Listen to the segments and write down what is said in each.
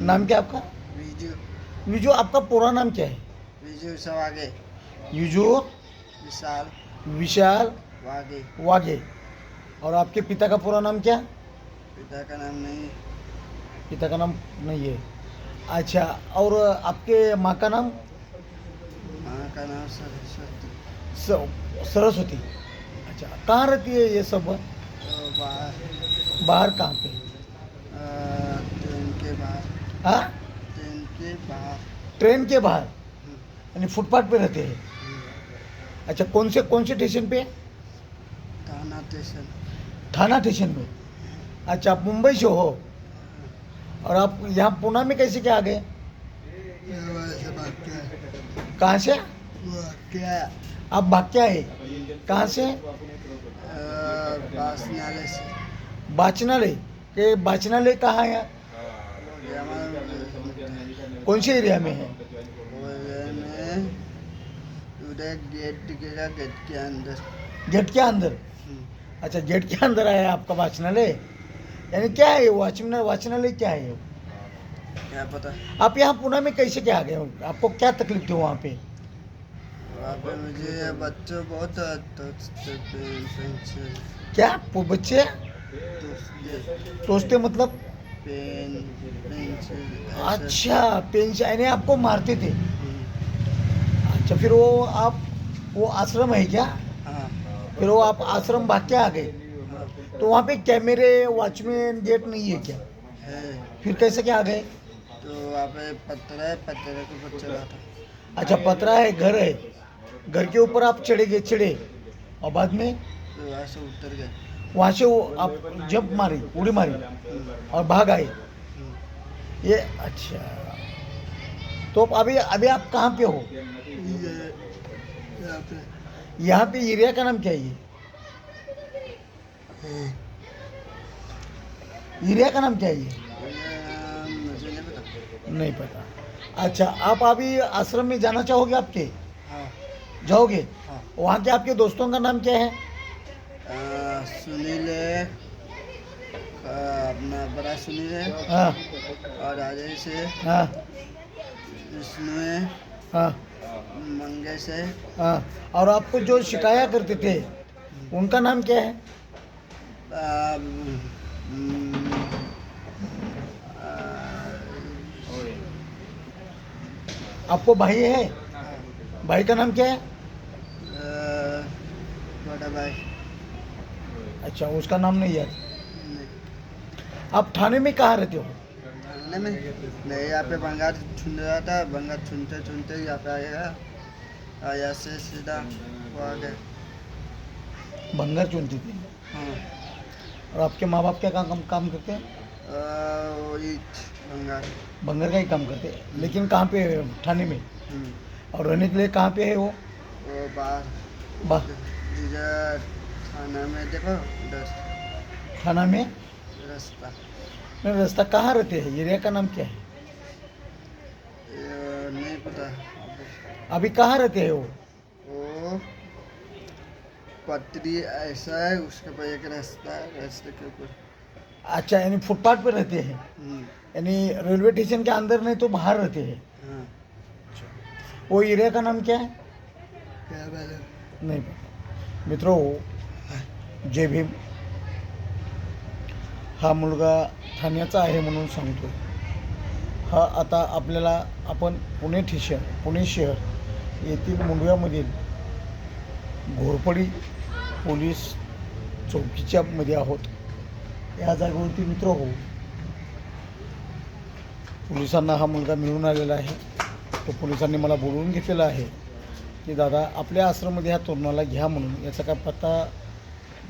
नाम क्या आपका? विजू। विजू आपका पूरा नाम क्या है? विजू सवागे। विजू। विशाल। विशाल। वागे। वाघे और आपके पिता का पूरा नाम क्या? पिता का नाम नहीं पिता का नाम नहीं है। अच्छा और आपके माँ का नाम? माँ का नाम सरस्वती। सरस्वती। अच्छा कहाँ रहती है ये सब? तो बाहर। बाहर कहाँ पे? हाँ? ट्रेन के बाहर। ट्रेन के बाहर? हम्म, यानी फुटपाथ पे रहते हैं? हम्म। अच्छा कौन से कौन से स्टेशन पे? थाना स्टेशन थाना स्टेशन में अच्छा आप मुंबई से हो? और आप यहाँ पूना में कैसे क्या आ गए क्या है? कहाँ से? आप भाग के आए कहाँ से। बाचनालय? के बाचनालय कहाँ है? कौन से एरिया में है? गेट के अंदर। गेट के अंदर अच्छा गेट के अंदर आया आपका वाचनालय? यानी क्या है वाचना वाचनालय क्या है? क्या पता? आप यहाँ पुणे में कैसे क्या आ गए आपको क्या तकलीफ़ थी वहाँ पे? वहाँ पे मुझे बच्चों बहुत क्या? बच्चे सोचते मतलब? पेन पेंसिल अच्छा पेंशन यानी आपको मारते थे? अच्छा फिर वो आप वो आश्रम है क्या? हाँ। फिर वो आप आश्रम भाग के आ गए? तो वहाँ पे कैमरे वॉचमैन गेट नहीं है क्या? है। फिर कैसे क्या आ गए? तो वहाँ पे पत्थर है पत्थर के ऊपर चढ़ा था। अच्छा पतरा है घर है। घर के ऊपर आप चढ़े गए चढ़े। और बाद में? तो उतर गए। वहाँ से वो आप जब मारी उड़ी मारी और भाग आए। ये अच्छा। तो अभी अभी आप कहाँ पे हो? यहाँ पे एरिया का नाम क्या है एरिया का नाम क्या है नहीं पता। अच्छा आप अभी आश्रम में जाना चाहोगे आपके? हाँ। जाओगे? हाँ। वहाँ के आपके दोस्तों का नाम क्या है? सुनील है। अपना बड़ा सुनील है। हाँ। और राजेश है। हाँ। विष्णु है। हाँ। मंगेश है। हाँ। और आपको जो शिकायत करते थे उनका नाम क्या है? अ, हम्म, आपको भाई है? भाई का नाम क्या है? बड़ा भाई। अच्छा उसका नाम नहीं याद। आप थाने में कहाँ रहते हो? थाने में? नहीं यहाँ पे बंगाल छून रहा था बंगाल छूनते छूनते यहाँ पे यहाँ से सीधा वो आ गए बंगाल चुनती थी? हाँ। और आपके माँ बाप क्या काम काम करते हैं? बंगाल। बंगाल का ही काम करते हैं। लेकिन कहाँ पे है? थाने में? हम्म, और रहने के लिए कहाँ पे है वो? वो बाहर। बाह इधर थाना में देखो उधर थाना में? रास्ता। नहीं रास्ता कहाँ रहते हैं? एरिया का नाम क्या है? नहीं पता। अभी कहाँ रहते हैं वो? वो पटरी ऐसा है उसके ऊपर एक रास्ता है रास्ते के ऊपर। अच्छा यानी फुटपाथ पे रहते हैं? हम्म, यानी रेलवे स्टेशन के अंदर नहीं तो बाहर रहते हैं? हाँ। वो एरिया का नाम क्या है? क्या नाही मित्रो जय भीम. हा मुलगा ठाण्याचा आहे म्हणून सांगतो हा आता आपल्याला आपण पुणे ठिशन पुणे शहर येथील मुंडव्यामधील घोरपडी पोलीस चौकीच्या मध्ये आहोत. या जागेवरती मित्र हो. पोलिसांना हा मुलगा मिळून आलेला आहे. तो पोलिसांनी मला बोलवून घेतलेला आहे की दादा आपल्या आश्रममध्ये ह्या तरुणाला घ्या म्हणून. याचा काय पत्ता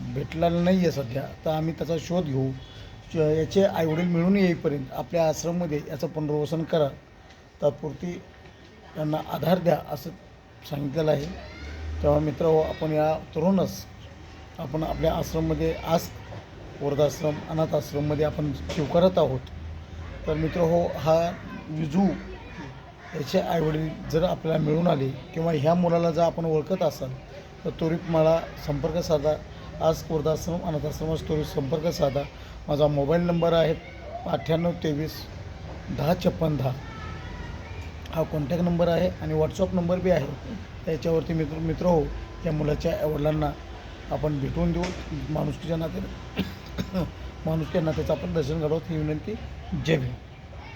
भेटलेला नाही आहे सध्या. तर आम्ही त्याचा शोध घेऊ. श- याचे आईवडील मिळून येईपर्यंत आपल्या आश्रममध्ये याचं पुनर्वसन करा. तात्पुरती त्यांना आधार द्या असं सांगितलेलं आहे. तेव्हा मित्र हो आपण या तरुणच आपण आपल्या आश्रममध्ये आज वृद्धाश्रम अनाथ आश्रममध्ये आपण स्वीकारत आहोत. तर मित्र हो हा विजू याचे आईवडील जर आपल्याला मिळून आले किंवा ह्या मुलाला जर आपण ओळखत असाल तर त्वरित मला संपर्क साधा. आज वृद्धाश्रम अनाथाश्रमास स्टोरी संपर्क साधा. माझा मोबाईल नंबर आहे अठ्ठ्याण्णव तेवीस दहा छप्पन दहा. हा कॉन्टॅक्ट नंबर आहे आणि व्हॉट्सअप नंबर बी आहे. त्याच्यावरती मित्र मित्र हो या मुलाच्या वडिलांना आपण भेटून देऊ. माणुसकीच्या नात्याने माणुसकीच्या नात्याचं आपण दर्शन घडवत ही विनंती. जय भीम.